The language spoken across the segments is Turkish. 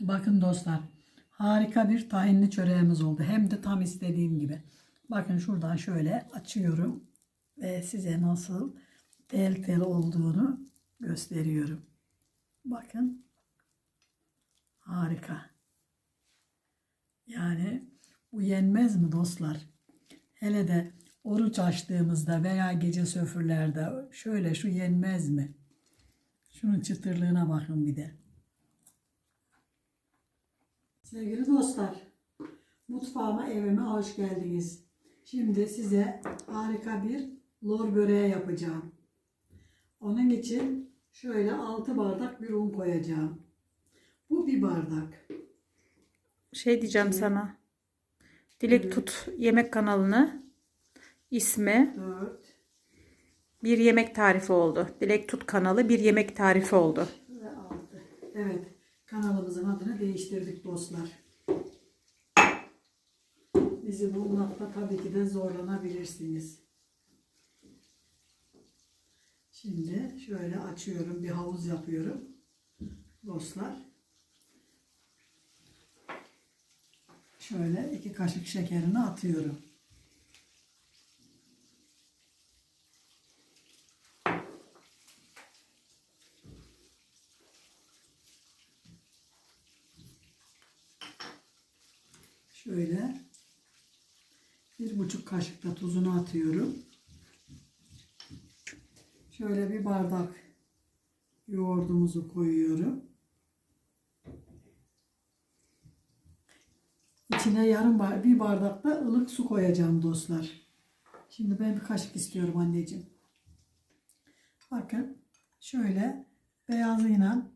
Bakın dostlar. Harika bir tahinli çöreğimiz oldu. Hem de tam istediğim gibi. Bakın şuradan şöyle açıyorum. Ve size nasıl tel tel olduğunu gösteriyorum. Bakın. Harika. Yani bu yenmez mi dostlar? Hele de oruç açtığımızda veya gece söfürlerde şöyle şu yenmez mi? Şunun çıtırlığına bakın bir de. Sevgili dostlar, mutfağıma evime hoş geldiniz. Şimdi size harika bir lor böreği yapacağım. Onun için şöyle 6 bardak bir un koyacağım. Bu bir bardak. Şey diyeceğim sana. Dilek Tut yemek kanalını ismi 4 bir yemek tarifi oldu. Dilek Tut kanalı bir yemek tarifi oldu. ve 6. Evet, kanalımızın adını değiştirdik dostlar. Bizi bulmakta tabii ki de zorlanabilirsiniz. Şimdi şöyle açıyorum, bir havuz yapıyorum. Dostlar. Şöyle iki kaşık şekerini atıyorum. Şöyle bir buçuk kaşık da tuzunu atıyorum. Şöyle bir bardak yoğurdumuzu koyuyorum. İçine yarım bar bir bardak da ılık su koyacağım dostlar. Şimdi ben bir kaşık istiyorum anneciğim. Bakın şöyle beyazıyla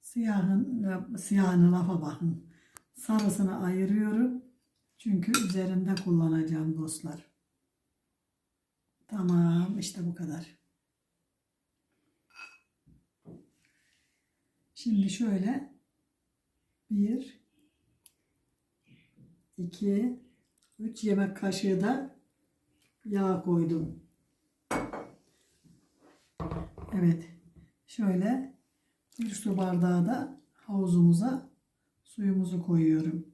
siyahın siyahını lafa bakın. Sarısını ayırıyorum. Çünkü üzerinde kullanacağım dostlar. Tamam işte bu kadar. Şimdi şöyle bir, iki, üç yemek kaşığı da yağ koydum. Evet. Şöyle bir su bardağı da havuzumuza suyumuzu koyuyorum.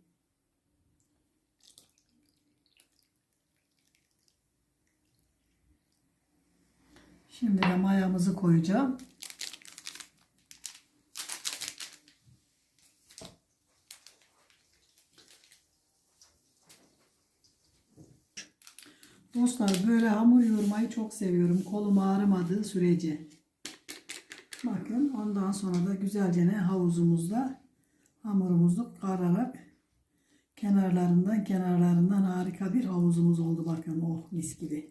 Şimdi de mayamızı koyacağım. Dostlar böyle hamur yoğurmayı çok seviyorum. Kolum ağrımadığı sürece. Bakın ondan sonra da güzelce ne havuzumuzda hamurumuzu kararak kenarlarından kenarlarından harika bir havuzumuz oldu bakın oh mis gibi.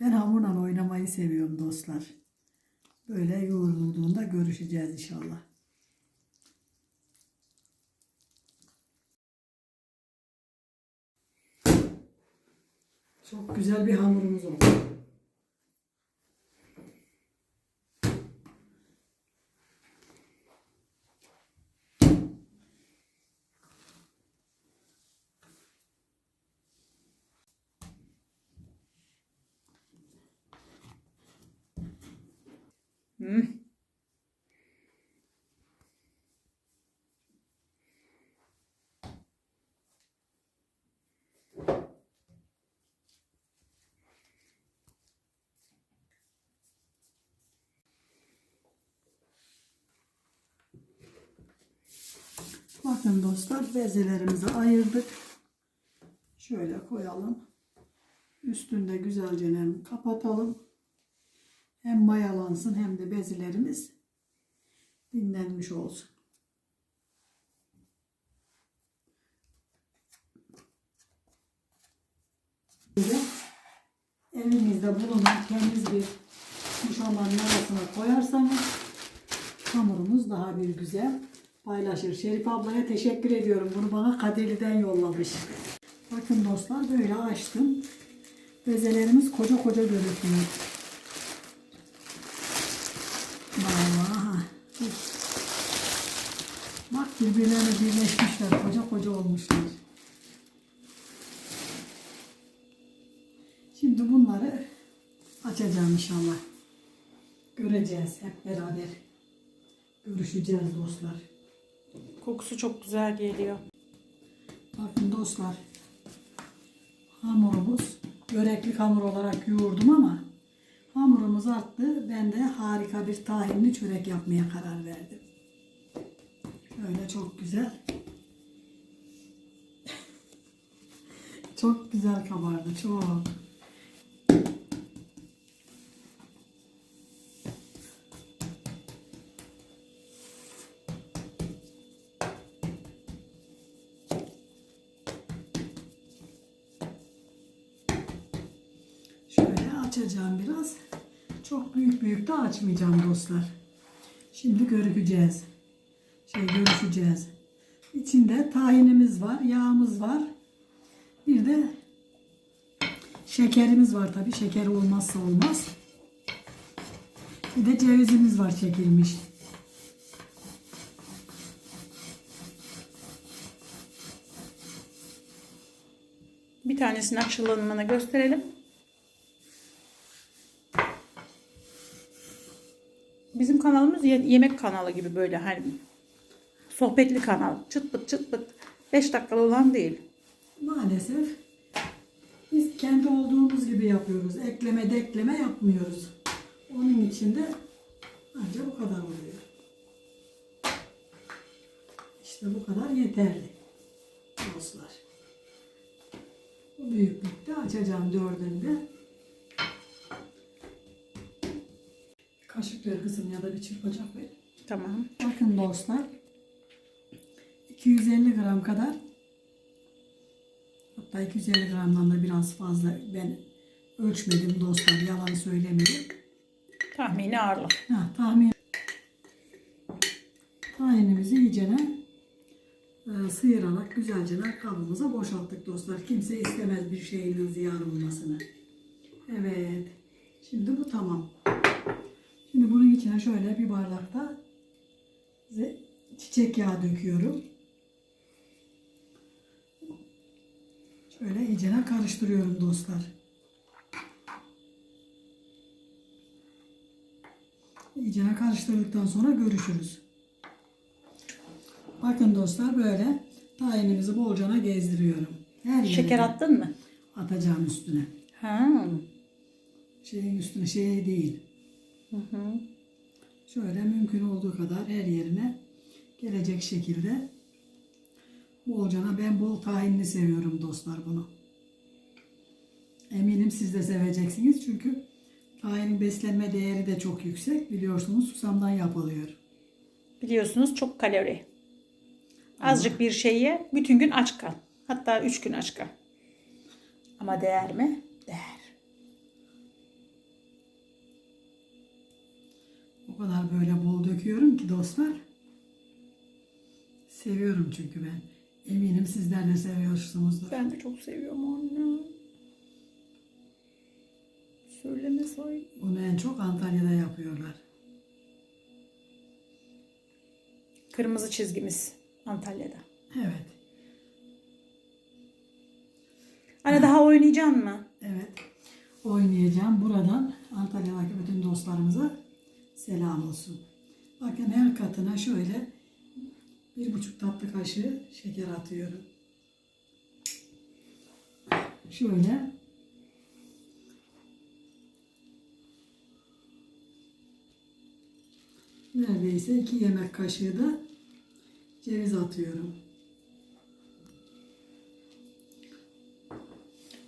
Ben hamurla oynamayı seviyorum dostlar. Böyle yoğrulduğunda görüşeceğiz inşallah. Çok güzel bir hamurumuz oldu. Hmm. Bakın dostlar bezelerimizi ayırdık. Şöyle koyalım. Üstünde güzelce kapatalım. Hem mayalansın hem de bezelerimiz dinlenmiş olsun. Evinizde bulunan temiz bir muşambanın arasına koyarsanız hamurumuz daha bir güzel paylaşır. Şerif ablaya teşekkür ediyorum. Bunu bana Kadirli'den yollamış. Bakın dostlar böyle açtım. Bezelerimiz koca koca görünüyor. Vallahi. Bak birbirlerine birleşmişler. Koca koca olmuşlar. Şimdi bunları açacağım inşallah. Göreceğiz hep beraber. Görüşeceğiz dostlar. Kokusu çok güzel geliyor. Bakın dostlar. Hamurumuz böreklik hamur olarak yoğurdum ama hamurumuz arttı. Ben de harika bir tahinli çörek yapmaya karar verdim. Şöyle çok güzel. çok güzel kabardı. Çok. Açacağım biraz. Çok büyük büyük de açmayacağım dostlar. Şimdi görüşeceğiz. Şey görüşeceğiz. İçinde tahinimiz var, yağımız var. Bir de şekerimiz var tabi. Şeker olmazsa olmaz. Bir de cevizimiz var çekilmiş. Bir tanesinin açılımını gösterelim. Yemek kanalı gibi böyle hani sohbetli kanal. Çıt pıt çıt pıt. 5 dakikalı olan değil. Maalesef biz kendi olduğumuz gibi yapıyoruz. Ekleme dekleme yapmıyoruz. Onun için de ancak bu kadar oluyor. İşte bu kadar yeterli. Dostlar. Bu büyüklükte açacağım dördünde. Kaşık ver kızım ya da bir çırpacak ver. Tamam. Bakın dostlar. 250 gram kadar hatta 250 gramdan da biraz fazla ben ölçmedim dostlar yalan söylemeyeyim. Tahmini ağırlık. Ha, tahmin tahinimizi iyicene e, sıyırarak güzelce kabımıza boşalttık dostlar. Kimse istemez bir şeyin ziyan olmasını. Evet. Şimdi bu tamam. Şöyle bir bardakta çiçek yağı döküyorum. Şöyle iyicene karıştırıyorum dostlar. İyicene karıştırdıktan sonra görüşürüz. Bakın dostlar böyle tahinimizi bolcana gezdiriyorum. Her yerine Şeker attın mı? atacağım üstüne. Ha. Şeyin üstüne şey değil. Hı hı. Şöyle mümkün olduğu kadar her yerine gelecek şekilde bolcana ben bol tahinli seviyorum dostlar bunu. Eminim siz de seveceksiniz çünkü tahinin beslenme değeri de çok yüksek. Biliyorsunuz susamdan yapılıyor. Biliyorsunuz çok kalori. Azıcık bir şey ye, bütün gün aç kal. Hatta 3 gün aç kal. Ama değer mi? O kadar böyle bol döküyorum ki dostlar. Seviyorum çünkü ben. Eminim sizler de seviyorsunuzdur. Ben de çok seviyorum anne. Söyleme say. Bunu en çok Antalya'da yapıyorlar. Kırmızı çizgimiz Antalya'da. Evet. Anne daha oynayacaksın mı? Evet. Oynayacağım. Buradan Antalya'daki bütün dostlarımıza selam olsun. Bakın her katına şöyle bir buçuk tatlı kaşığı şeker atıyorum. Şöyle neredeyse iki yemek kaşığı da ceviz atıyorum.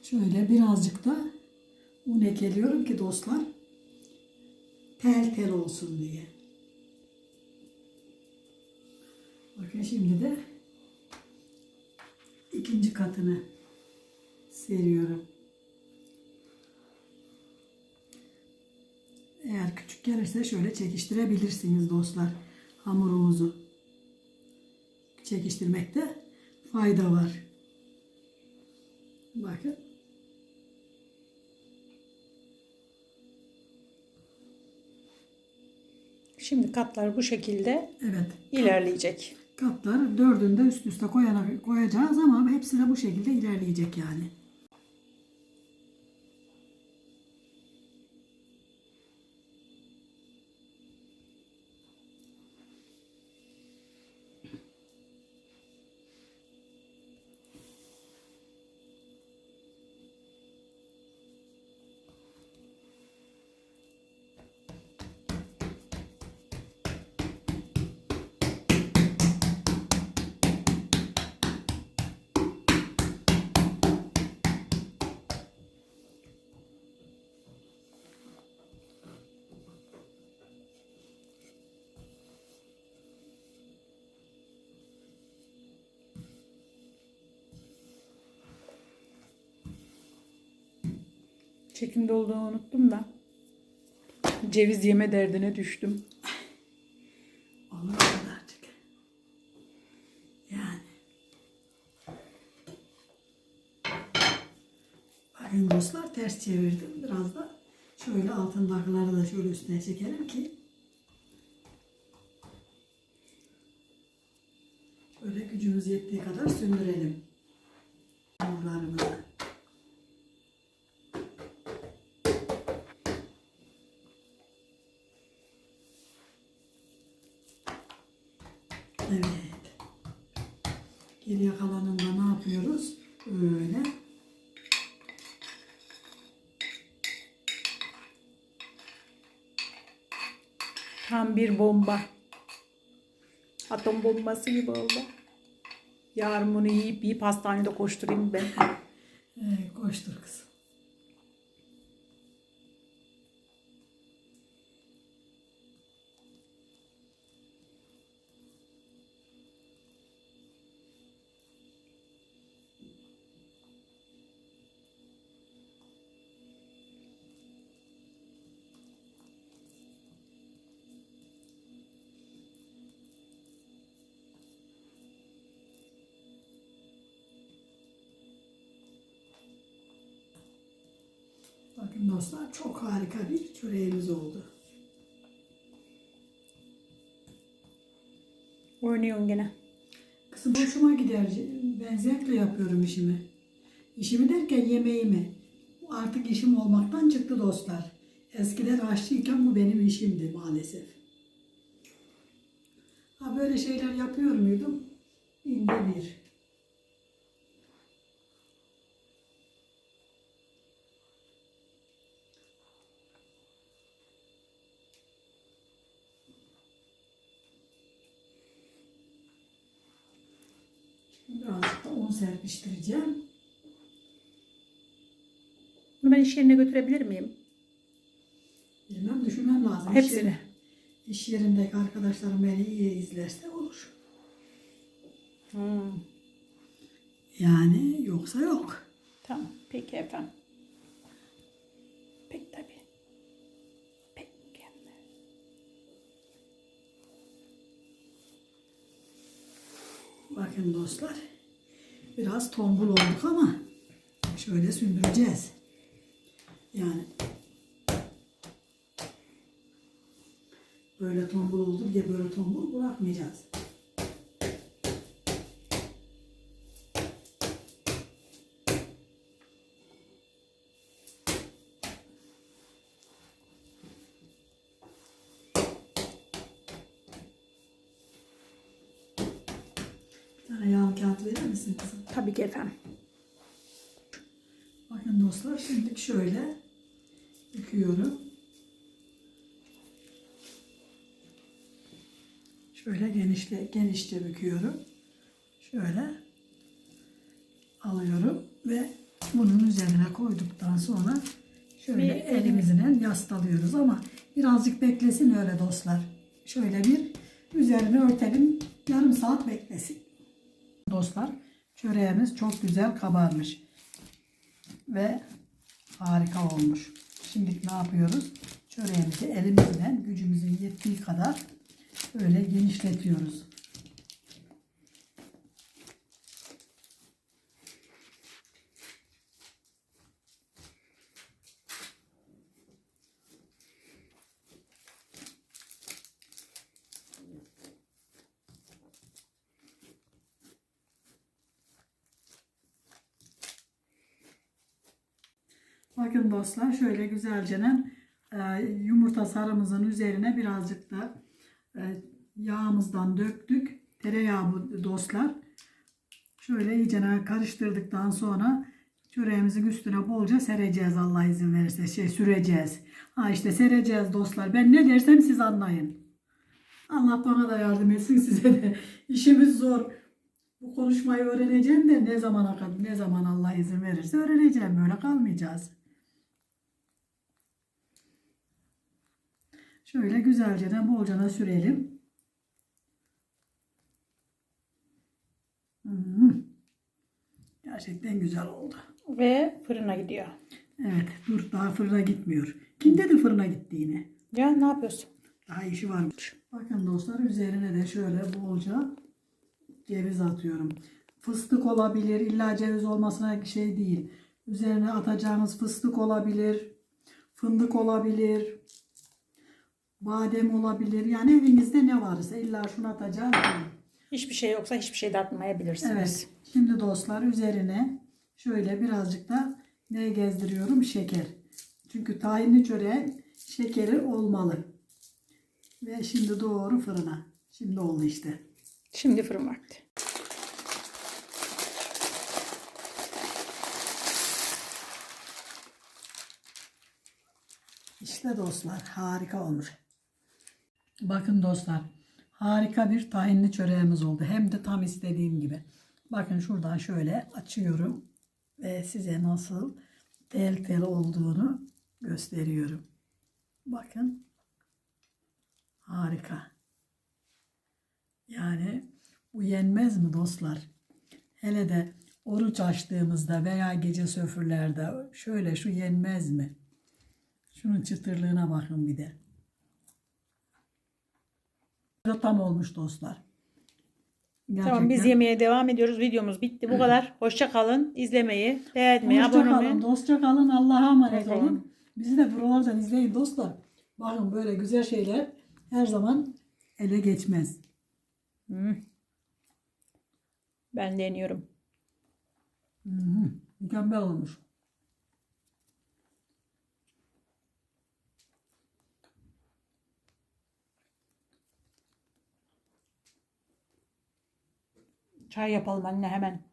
Şöyle birazcık da un ekeliyorum ki dostlar tel tel olsun diye. Bakın şimdi de ikinci katını seriyorum. Eğer küçük gelirse şöyle çekiştirebilirsiniz dostlar hamurumuzu. Çekiştirmekte fayda var. Bakın. Şimdi katlar bu şekilde Evet. ilerleyecek. Katlar dördünde üst üste koyana, koyacağız ama hepsi de bu şekilde ilerleyecek yani. Çekimde olduğunu unuttum da. Ceviz yeme derdine düştüm. Olur kadarcık. Yani. Bakın dostlar ters çevirdim. Biraz da şöyle altındakileri da şöyle üstüne çekelim ki böyle gücümüz yettiği kadar söndürelim. Hamurlarımızı. Evet. Geriye kalanında ne yapıyoruz? Böyle. Tam bir bomba. Atom bombası gibi oldu. Yarın bunu yiyip yiyip hastanede koşturayım ben. Ee, koştur kızım. Bakın dostlar çok harika bir çöreğimiz oldu. Oynuyorsun gene. Kızım hoşuma gider. Ben zevkle yapıyorum işimi. İşimi derken yemeğimi. Artık işim olmaktan çıktı dostlar. Eskiden aşçıyken bu benim işimdi maalesef. Ha böyle şeyler yapıyor muydum? Binde bir. Birazcık da un serpiştireceğim. Bunu ben iş yerine götürebilir miyim? Bilmem düşünmem lazım. İş Hepsini. yeri- İş yerindeki arkadaşlarım beni iyi izlerse olur. Hmm. Yani yoksa yok. Tamam. Peki efendim. Bakın dostlar. Biraz tombul olduk ama şöyle sündüreceğiz. Yani böyle tombul olduk diye böyle tombul bırakmayacağız. Kağıt verir misin kızım? Tabii ki efendim. Bakın dostlar şimdi şöyle büküyorum. Şöyle genişle genişçe büküyorum. Şöyle alıyorum ve bunun üzerine koyduktan sonra şöyle Bir elimizle yastalıyoruz ama birazcık beklesin öyle dostlar. Şöyle bir üzerine örtelim. Yarım saat beklesin. Dostlar çöreğimiz çok güzel kabarmış ve harika olmuş. Şimdi ne yapıyoruz? Çöreğimizi elimizle gücümüzün yettiği kadar böyle genişletiyoruz. Bakın dostlar şöyle güzelce e, yumurta sarımızın üzerine birazcık da e, yağımızdan döktük. Tereyağı bu dostlar. Şöyle iyice karıştırdıktan sonra çöreğimizin üstüne bolca sereceğiz Allah izin verirse. Şey süreceğiz. Ha işte sereceğiz dostlar. Ben ne dersem siz anlayın. Allah bana da yardım etsin size de. İşimiz zor. Bu konuşmayı öğreneceğim de ne zamana kadar ne zaman Allah izin verirse öğreneceğim. Böyle kalmayacağız. Şöyle güzelce de bolca da sürelim. Hmm. Gerçekten güzel oldu. Ve fırına gidiyor. Evet dur daha fırına gitmiyor. Kim dedi fırına gittiğini? Ya ne yapıyorsun? Daha işi varmış. Bakın dostlar üzerine de şöyle bolca ceviz atıyorum. Fıstık olabilir. illa ceviz olmasına şey değil. Üzerine atacağınız fıstık olabilir. Fındık olabilir. Badem olabilir. Yani evinizde ne varsa illa şunu atacağız. Hiçbir şey yoksa hiçbir şey de atmayabilirsiniz. Evet. Şimdi dostlar üzerine şöyle birazcık da ne gezdiriyorum? Şeker. Çünkü tahinli çöreğin şekeri olmalı. Ve şimdi doğru fırına. Şimdi oldu işte. Şimdi fırın vakti. İşte dostlar harika olmuş. Bakın dostlar harika bir tahinli çöreğimiz oldu. Hem de tam istediğim gibi. Bakın şuradan şöyle açıyorum ve size nasıl tel tel olduğunu gösteriyorum. Bakın harika. Yani bu yenmez mi dostlar? Hele de oruç açtığımızda veya gece söfürlerde şöyle şu yenmez mi? Şunun çıtırlığına bakın bir de. Tam olmuş dostlar. Tamam biz yemeğe devam ediyoruz. Videomuz bitti. Bu kadar. Hoşça kalın. İzlemeyi, beğenmeyi, Hoşça abone kalın, olmayı. dostça kalın. Allah'a emanet Hoşça olun. kalın. Bizi de buralardan izleyin dostlar. Bakın böyle güzel şeyler her zaman ele geçmez. Hmm. Ben deniyorum. Hı hı, Mükemmel olmuş. Çay yapalım anne hemen.